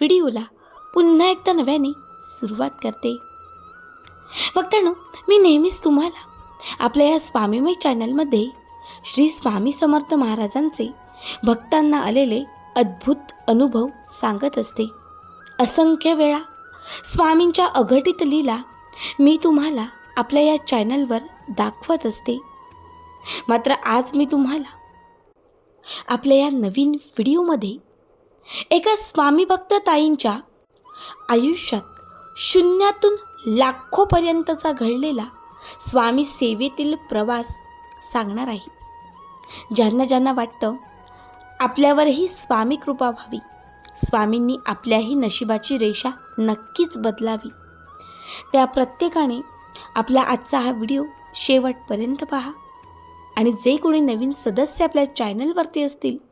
व्हिडिओला पुन्हा एकदा नव्याने सुरुवात करते. बघतानो मी नेहमीच तुम्हाला आपल्या या स्वामीमय चॅनलमध्ये श्री स्वामी समर्थ महाराजांचे भक्तांना आलेले अद्भुत अनुभव सांगत असते. असंख्य वेळा स्वामींच्या अघटित लीला मी तुम्हाला आपल्या या चॅनलवर दाखवत असते. मात्र आज मी तुम्हाला आपल्या या नवीन व्हिडिओमध्ये एका स्वामी भक्त ताईंच्या आयुष्यात शून्यातून लाखोपर्यंतचा घडलेला स्वामी सेवेतील प्रवास सांगणार आहे. ज्यांना ज्यांना वाटतं आपल्यावरही स्वामी कृपा व्हावी. स्वामींनी आपल्याही नशिबाची रेषा नक्कीच बदलावी. त्या प्रत्येकाने आपला आजचा हा व्हिडिओ शेवटपर्यंत पहा. आणि जे कोणी नवीन सदस्य आपल्या चॅनलवरती असतील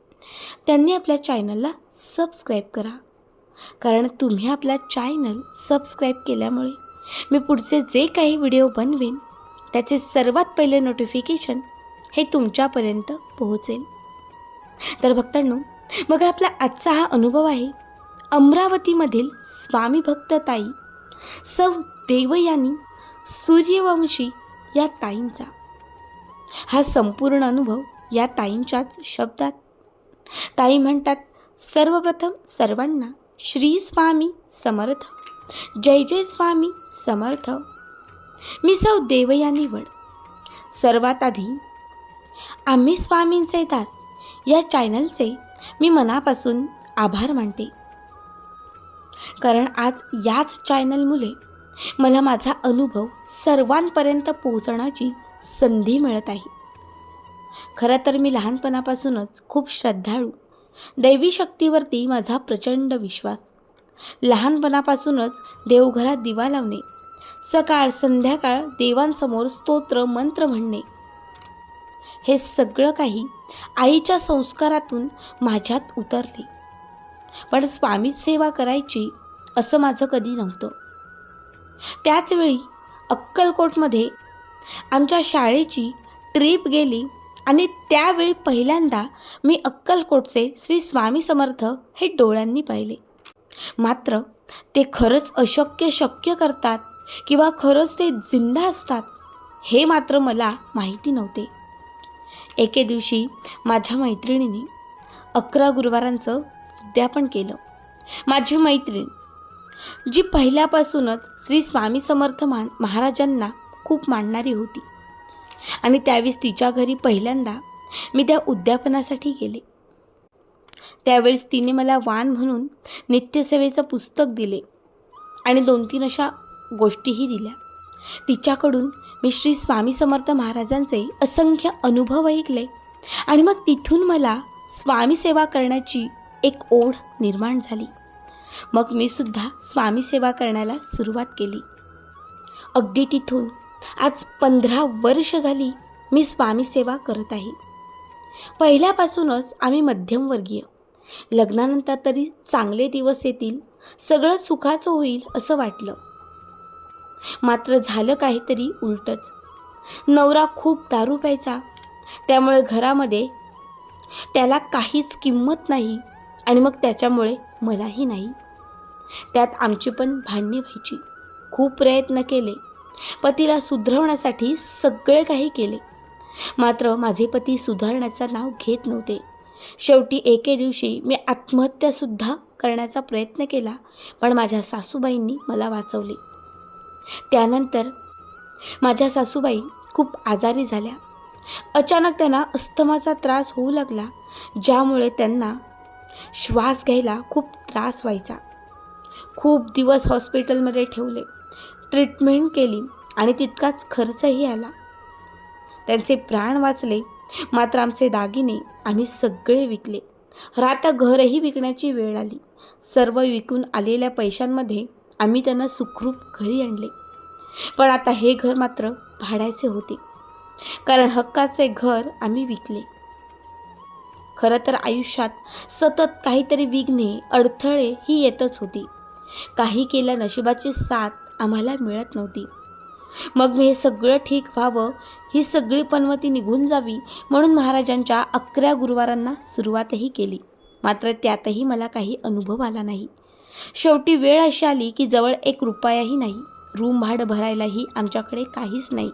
त्यांनी आपल्या चॅनलला सबस्क्राईब करा. कारण तुम्ही आपला चॅनल सबस्क्राईब केल्यामुळे मी पुढचे जे काही व्हिडिओ बनवेन त्याचे सर्वात पहिले नोटिफिकेशन हे तुमच्यापर्यंत पोहोचेल. तर भक्तांनो मग आपला आजचा हा अनुभव आहे अमरावतीमधील स्वामी भक्त ताई सौ देवयानी सूर्यवंशी या ताईंचा. हा संपूर्ण अनुभव या ताईंच्याच शब्दात ताई म्हणतात सर्वप्रथम सर्वांना श्री स्वामी समर्थ. जय जय स्वामी समर्थ. मी सौ देवया निवड सर्वात आधी आम्ही स्वामींचे दास. या चॅनलचे मी मनापासून आभार मानते. कारण आज याच चॅनलमुळे मला माझा अनुभव सर्वांपर्यंत पोहोचण्याची संधी मिळत आहे. खरं तर मी लहानपणापासूनच खूप श्रद्धाळू दैवी शक्तीवरती माझा प्रचंड विश्वास. लहानपणापासूनच देवघरात दिवा लावणे. सकाळ संध्याकाळ देवांसमोर स्तोत्र मंत्र म्हणणे. हे सगळं काही आईच्या संस्कारातून माझ्यात उतरले. पण स्वामीच सेवा करायची असं माझं कधी नव्हतं. त्याचवेळी अक्कलकोटमध्ये आमच्या शाळेची ट्रीप गेली. आणि त्यावेळी पहिल्यांदा मी अक्कलकोटचे श्री स्वामी समर्थ हे डोळ्यांनी पाहिले. मात्र ते खरंच अशक्य शक्य करतात किंवा खरंच ते जिंदा असतात हे मात्र मला माहिती नव्हते. एके दिवशी माझ्या मैत्रिणीने अकरा गुरुवारांचं उद्यापन केलं. माझी मैत्रीण जी पहिल्यापासूनच श्री स्वामी समर्थ मान महाराजांना खूप मानणारी होती. आणि त्यावेळेस तिच्या घरी पहिल्यांदा मी त्या उद्यापनासाठी गेले. त्यावेळेस तिने मला वान म्हणून नित्यसेवेचं पुस्तक दिले आणि दोन तीन अशा गोष्टीही दिल्या. तिच्याकडून मी श्री स्वामी समर्थ महाराजांचे असंख्य अनुभव ऐकले आणि मग तिथून मला स्वामी सेवा करण्याची एक ओढ निर्माण झाली. मग मी सुद्धा स्वामी सेवा करण्याला सुरुवात केली. अगदी तिथून आज पंधरा वर्ष झाली मी स्वामी सेवा करत आहे. पहिल्यापासूनच आम्ही मध्यमवर्गीय. लग्नानंतर तरी चांगले दिवस येतील सगळं सुखाचं होईल असं वाटलं. मात्र झालं काहीतरी उलटच. नवरा खूप दारू प्यायचा त्यामुळे घरामध्ये त्याला काहीच किंमत नाही आणि मग त्याच्यामुळे मलाही नाही. त्यात आमची पण भांडणी व्हायची. खूप प्रयत्न केले. पतीला सुधरवण्यासाठी सगळे काही केले. मात्र माझे पती सुधारण्याचं नाव घेत नव्हते. शेवटी एके दिवशी मी आत्महत्यासुद्धा करण्याचा प्रयत्न केला पण माझ्या सासूबाईंनी मला वाचवले. त्यानंतर माझ्या सासूबाई खूप आजारी झाल्या. अचानक त्यांना अस्थमाचा त्रास होऊ लागला ज्यामुळे त्यांना श्वास घ्यायला खूप त्रास व्हायचा. खूप दिवस हॉस्पिटलमध्ये ठेवले. ट्रीटमेंट केली आणि तितकाच खर्चही आला. त्यांचे प्राण वाचले. मात्र आमचे दागिने आम्ही सगळे विकले. राहता घरही विकण्याची वेळ आली. सर्व विकून आलेल्या पैशांमध्ये आम्ही त्यांना सुखरूप घरी आणले. पण आता हे घर मात्र भाड्याचे होते. कारण हक्काचे घर आम्ही विकले. खरं तर आयुष्यात सतत काहीतरी विघ्ने अडथळे ही येतच होती. काही केल्या नशिबाची साथ आम्हाला मिळत नव्हती. मग मी हे सगळं ठीक व्हावं ही सगळी पनवती निघून जावी म्हणून महाराजांच्या अकरा गुरुवारांना सुरुवातही केली. मात्र त्यातही मला काही अनुभव आला नाही. शेवटी वेळ अशी आली की जवळ एक रुपयाही नाही. रूम भाडं भरायलाही आमच्याकडे काहीच नाही.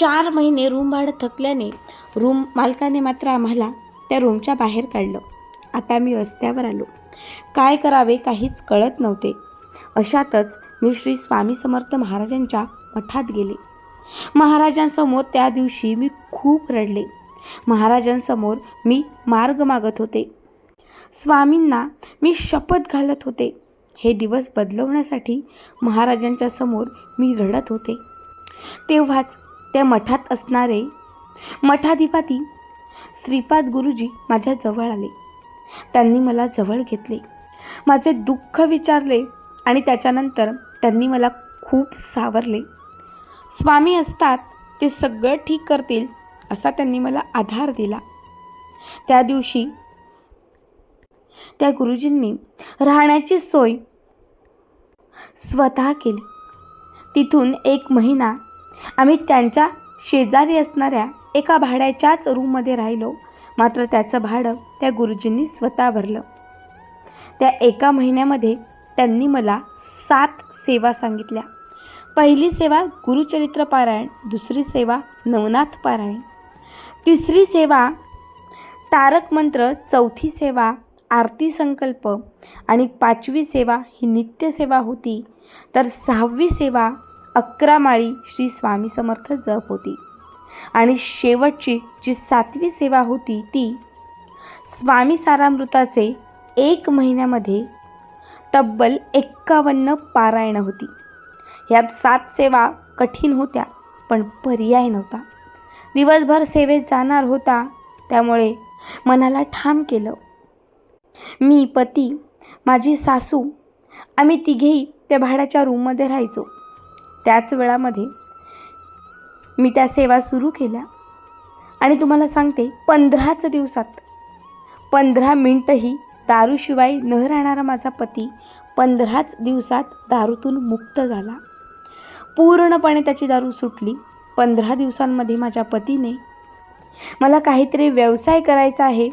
चार महिने रूम भाडं थकल्याने रूम मालकाने मात्र आम्हाला त्या रूमच्या बाहेर काढलं. आता मी रस्त्यावर आलो. काय करावे काहीच कळत नव्हते. अशातच मी श्री स्वामी समर्थ महाराजांच्या मठात गेले. महाराजांसमोर त्या दिवशी मी खूप रडले. महाराजांसमोर मी मार्ग मागत होते. स्वामींना मी शपथ घालत होते. हे दिवस बदलवण्यासाठी महाराजांच्या समोर मी रडत होते. तेव्हाच त्या मठात असणारे मठाधिपती श्रीपाद गुरुजी माझ्या जवळ आले. त्यांनी मला जवळ घेतले. माझे दुःख विचारले आणि त्याच्यानंतर त्यांनी मला खूप सावरले. स्वामी असतात ते सगळं ठीक करतील असा त्यांनी मला आधार दिला. त्या दिवशी त्या गुरुजींनी राहण्याची सोय स्वतः केली. तिथून एक महिना आम्ही त्यांच्या शेजारी असणाऱ्या एका भाड्याच्याच रूममध्ये राहिलो. मात्र त्याचं भाडं त्या गुरुजींनी स्वतः भरलं. त्या एका महिन्यामध्ये त्यांनी मला सात सेवा सांगितल्या. पहिली सेवा गुरुचरित्र पारायण दुसरी सेवा नवनाथ पारायण तिसरी सेवा तारक मंत्र चौथी सेवा आरती संकल्प आणि पाचवी सेवा ही नित्यसेवा होती. तर सहावी सेवा अकरा माळी श्री स्वामी समर्थ जप होती. आणि शेवटची जी सातवी सेवा होती ती स्वामी सारामृताचे एक महिन्यामध्ये तब्बल एक्कावन्न पारायण होती. यात सात सेवा कठीण होत्या पण पर्याय नव्हता. दिवसभर सेवेत जाणार होता त्यामुळे मनाला ठाम केलं. मी पती माझी सासू आम्ही तिघेही त्या भाड्याच्या रूममध्ये राहायचो. त्याच वेळामध्ये मी त्या सेवा सुरू केल्या. आणि तुम्हाला सांगते पंधराच दिवसात पंधरा मिनटंही दारूशिवाय न राहणारा माझा पती पंधराच दिवसात दारूतून मुक्त झाला. पूर्णपणे त्याची दारू सुटली. पंधरा दिवसांमध्ये माझ्या पतीने मला काहीतरी व्यवसाय करायचा आहे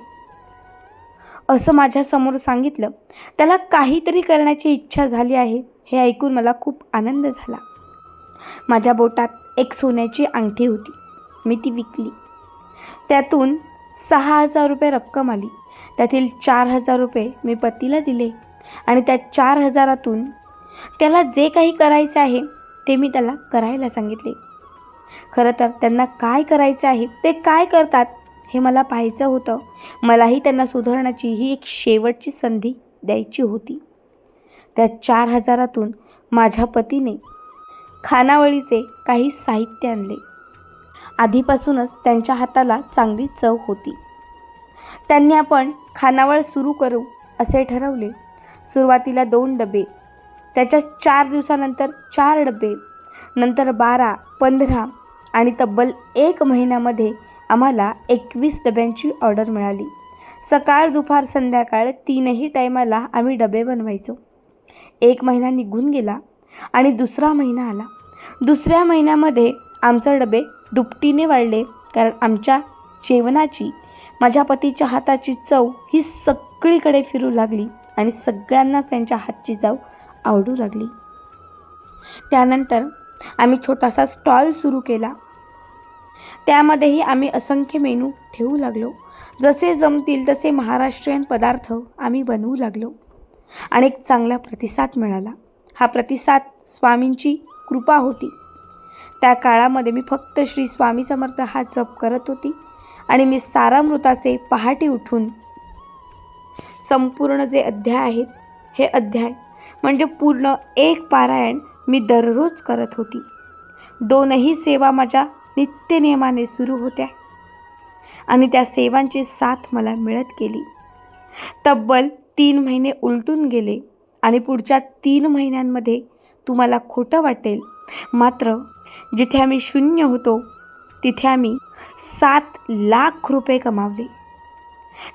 असं माझ्यासमोर सांगितलं. त्याला काहीतरी करण्याची इच्छा झाली आहे हे ऐकून मला खूप आनंद झाला. माझ्या बोटात एक सोन्याची अंगठी होती. मी ती विकली. त्यातून सहा हजार रुपये रक्कम आली. त्यातील चार हजार रुपये मी पतीला दिले आणि त्या चार हजारातून त्याला जे काही करायचं आहे ते मी त्याला करायला सांगितले. खरं तर त्यांना काय करायचं आहे ते काय करतात हे मला पाहायचं होतं. मलाही त्यांना सुधारण्याची ही एक शेवटची संधी द्यायची होती. त्या चार हजारातून माझ्या पतीने खानावळीचे काही साहित्य आणले. आधीपासूनच त्यांच्या हाताला चांगली चव होती. त्यांनी आपण खानावळ सुरू करू असे ठरवले. सुरुवातीला दोन डबे त्याच्या चार दिवसानंतर चार डबे नंतर बारा पंधरा आणि तब्बल एक महिन्यामध्ये आम्हाला एकवीस डब्यांची ऑर्डर मिळाली. सकाळ दुपार संध्याकाळ तीनही टायमाला आम्ही डबे बनवायचो. एक महिना निघून गेला आणि दुसरा महिना आला. दुसऱ्या महिन्यामध्ये आमचे डबे दुपटीने वाढले कारण आमच्या जेवणाची माझ्या पतीच्या हाताची चव ही सगळीकडे फिरू लागली आणि सगळ्यांनाच त्यांच्या हातची चव आवडू लागली. त्यानंतर आम्ही छोटासा स्टॉल सुरू केला. त्यामध्येही आम्ही असंख्य मेनू ठेवू लागलो. जसे जमतील तसे महाराष्ट्रीयन पदार्थ आम्ही बनवू लागलो आणि एक चांगला प्रतिसाद मिळाला. हा प्रतिसाद स्वामींची कृपा होती. त्या काळामध्ये मी फक्त श्री स्वामी समर्थ हा जप करत होती. आणि मी सारामृताचे पहाटे उठून संपूर्ण जे अध्याय आहेत हे अध्याय म्हणजे पूर्ण एक पारायण मी दररोज करत होती. दोनही सेवा माझ्या नित्यनियमाने सुरू होत्या आणि त्या सेवांची साथ मला मिळत गेली. तब्बल तीन महिने उलटून गेले आणि पुढच्या तीन महिन्यांमध्ये तुम्हाला खोटं वाटेल. मात्र जिथे आम्ही शून्य होतो तिथे आम्ही सात लाख रुपये कमावले.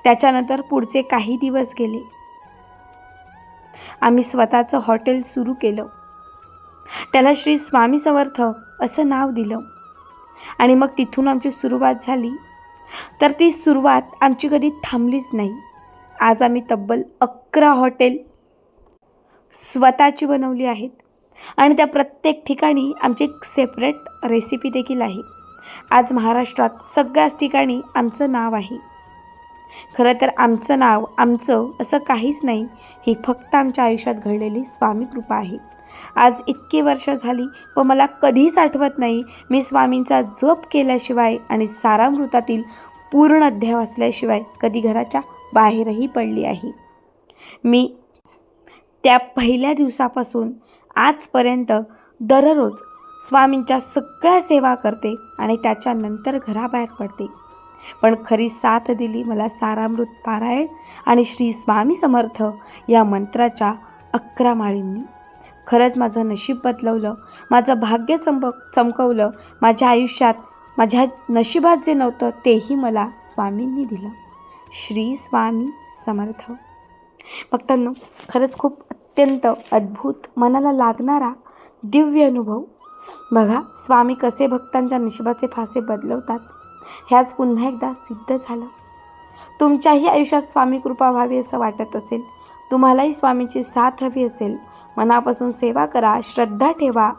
त्याच्यानंतर पुढचे काही दिवस गेले. आम्ही स्वतःचं हॉटेल सुरू केलं. त्याला श्री स्वामी समर्थ असं नाव दिलं. आणि मग तिथून आमची सुरुवात झाली. तर ती सुरुवात आमची कधी थांबलीच नाही. आज आम्ही तब्बल अकरा हॉटेल स्वतःची बनवली आहेत. आणि त्या प्रत्येक ठिकाणी आमची एक सेपरेट रेसिपी देखील आहे. आज महाराष्ट्रात सगळ्याच ठिकाणी आमचं नाव आहे. खरं तर आमचं नाव आमचं असं काहीच नाही ही फक्त आमच्या आयुष्यात घडलेली स्वामी कृपा आहे. आज इतकी वर्ष झाली व मला कधीच आठवत नाही मी स्वामींचा जप केल्याशिवाय आणि सारामृतातील पूर्ण अध्याय वाचल्याशिवाय कधी घराच्या बाहेरही पडली आहे. मी त्या पहिल्या दिवसापासून आजपर्यंत दररोज स्वामींच्या सगळ्या सेवा करते आणि त्याच्यानंतर घराबाहेर पडते. पण खरी साथ दिली मला सारामृत पारायण आणि श्री स्वामी समर्थ या मंत्राच्या अकरा माळींनी. खरंच माझं नशीब बदलवलं माझं भाग्य चमक चमकवलं माझ्या आयुष्यात माझ्या नशिबात जे नव्हतं तेही मला स्वामींनी दिलं. श्री स्वामी समर्थ. भक्तांनो खरंच खूप अत्यंत अद्भुत मनाला लागणारा दिव्य अनुभव बघा स्वामी कसे भक्तांच्या निशिबाचे फासे बदलवतात. ह्याच पुन्हा एकदा सिद्ध झालं. तुमच्याही आयुष्यात स्वामी कृपा व्हावी असं वाटत असेल. तुम्हालाही स्वामीची साथ हवी असेल. मनापासून सेवा करा श्रद्धा ठेवा.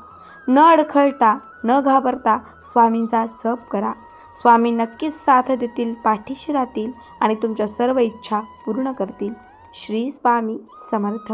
न अडखळता न घाबरता स्वामींचा जप करा. स्वामी नक्कीच साथ देतील पाठीशी राहतील आणि तुमच्या सर्व इच्छा पूर्ण करतील. श्री स्वामी समर्थ.